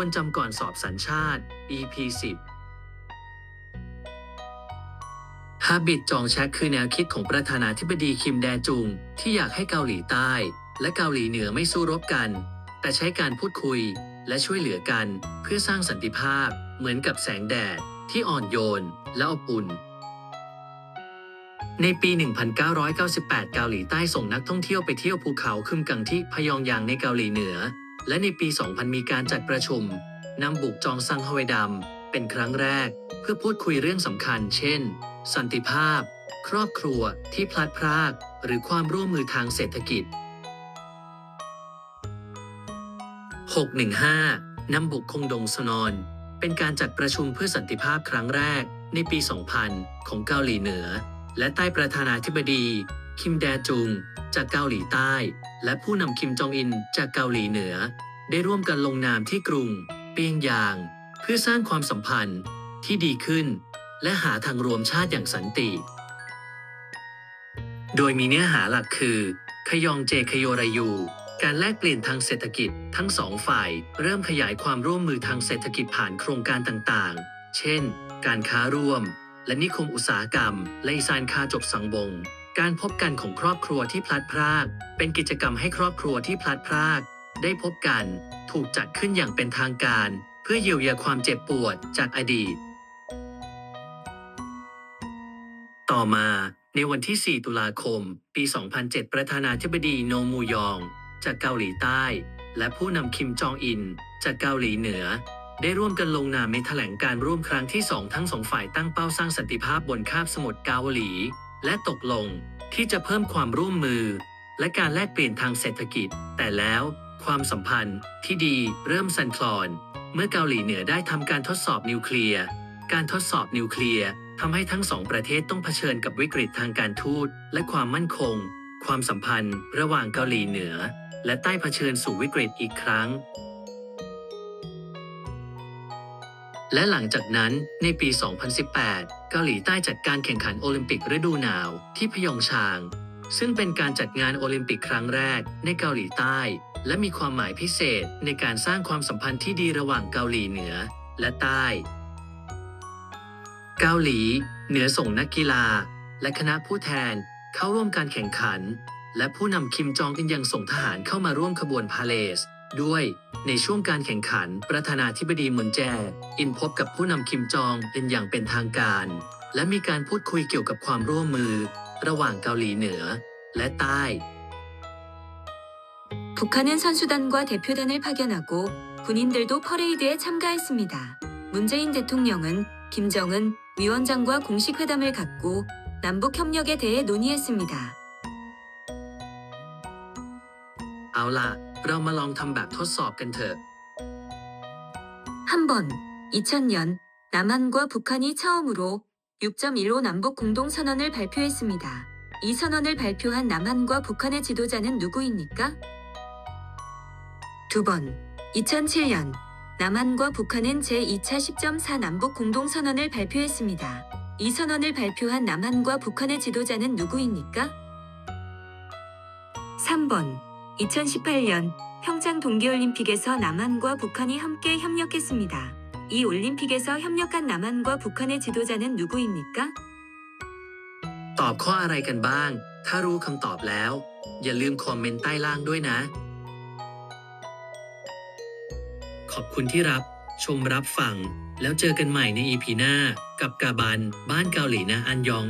ควรจำก่อนสอบสัญชาติ EP 10ฮาบิตจองแชกคือแนวคิดของประธานาธิบดีคิมแดจุง ที่อยากให้เกาหลีใต้ และเกาหลีเหนือไม่สู้รบกัน แต่ใช้การพูดคุยและช่วยเหลือกันเพื่อสร้างสันติภาพ เหมือนกับแสงแดดที่อ่อนโยนและอบอุ่น ในปี 1998 เกาหลีใต้ส่งนักท่องเที่ยวไปเที่ยวภูเขาคึมกังที่พยองยางในเกาหลีเหนือ และในปี 2000 มีการจัดประชุมนำบุกจองซังฮวยดำเป็นครั้งแรก เพื่อพูดคุยเรื่องสำคัญ เช่น สันติภาพ ครอบครัวที่พลัดพราก หรือความร่วมมือทางเศรษฐกิจ 615นำบุกคงดงสนอน เป็นการจัดประชุมเพื่อสันติภาพครั้งแรกในปี 2000 ของเกาหลีเหนือ และใต้ประธานาธิบดี คิมแดจุง จากเกาหลีใต้ และผู้นำคิมจองอินจากเกาหลีเหนือ ได้ร่วมกันลงนามที่กรุงเปียงยาง เพื่อสร้างความสัมพันธ์ที่ดีขึ้น และหาทางรวมชาติอย่างสันติ โดยมีเนื้อหาหลักคือ ขยองเจคโยรายู การแลกเปลี่ยนทางเศรษฐกิจทั้งสองฝ่าย เริ่มขยายความร่วมมือทางเศรษฐกิจผ่านโครงการต่างๆ เช่น การค้าร่วม และนิคมอุตสาหกรรม และอีซานคาจบสังบง การพบกันของครอบครัวที่พลัดพราก เป็นกิจกรรมให้ครอบครัวที่พลัดพราก ได้พบกัน ถูกจัดขึ้นอย่างเป็นทางการ เพื่อเยียวยาความเจ็บปวดจากอดีต ต่อมาในวันที่ 4 ตุลาคม ปี 2007 ประธานาธิบดีโนมูยอง จากเกาหลีใต้ และผู้นำคิมจองอิน จากเกาหลีเหนือ ได้ร่วมกันลงนามในแถลงการร่วมครั้งที่สองทั้งสองฝ่ายตั้งเป้าสร้างสันติภาพบนคาบสมุทรเกาหลี และตกลงที่จะเพิ่มความร่วมมือ และการแลกเปลี่ยนทางเศรษฐกิจ แต่แล้วความสัมพันธ์ที่ดีเริ่มสั่นคลอน เมื่อเกาหลีเหนือได้ทำการทดสอบนิวเคลียร์ การทดสอบนิวเคลียร์ทำให้ทั้งสองประเทศต้องเผชิญกับวิกฤตทางการทูตและความมั่นคง ความสัมพันธ์ระหว่างเกาหลีเหนือ และใต้เผชิญสู่วิกฤตอีกครั้ง และหลังจากนั้นในปี 2018 เกาหลีใต้จัดการแข่งขันโอลิมปิกฤดูหนาวที่พยองชาง ซึ่งเป็นการจัดงานโอลิมปิกครั้งแรกในเกาหลีใต้ และมีความหมายพิเศษในการสร้างความสัมพันธ์ที่ดีระหว่างเกาหลีเหนือและใต้ เกาหลี เหนือส่งนักกีฬา และคณะผู้แทนเข้าร่วมการแข่งขัน และผู้นำคิมจองอินยังส่งทหารเข้ามาร่วมขบวนพาเลส ด้วย ในช่วงการแข่งขัน ประธานาธิบดีมุนแจ อินพบกับผู้นำคิมจองอินอย่างเป็นทางการ และมีการพูดคุยเกี่ยวกับความร่วมมือ ระหว่างเกาหลีเหนือ และใต้ 북한은 선수단과 대표단을 파견하고 군인들도 퍼레이드에 참가했습니다. 문재인 대통령은 김정은 위원장과 공식 회담을 갖고 남북 협력에 대해 논의했습니다. เอาล่ะ เรามาลองทำแบบทดสอบกันเถอะ 한번 2000년 남한과 북한이 처음으로 6.15 남북 공동 선언을 발표했습니다. 이 선언을 발표한 남한과 북한의 지도자는 누구입니까? 두 번, 2007년 남한과 북한은 제2차 10.4 남북 공동 선언을 발표했습니다. 이 선언을 발표한 남한과 북한의 지도자는 누구입니까? 3번, 2018년 평창 동계올림픽에서 남한과 북한이 함께 협력했습니다. 이 올림픽에서 협력한 남한과 북한의 지도자는 누구입니까? ตอบข้ออะไรกันบ้าง ถ้ารู้คำตอบแล้ว อย่าลืมคอมเมนต์ใต้ล่างด้วยนะ ขอบคุณที่รับ ชมรับฟัง แล้วเจอกันใหม่ในอีพีหน้า กับกาบัน บ้านเกาหลีนะอันยอง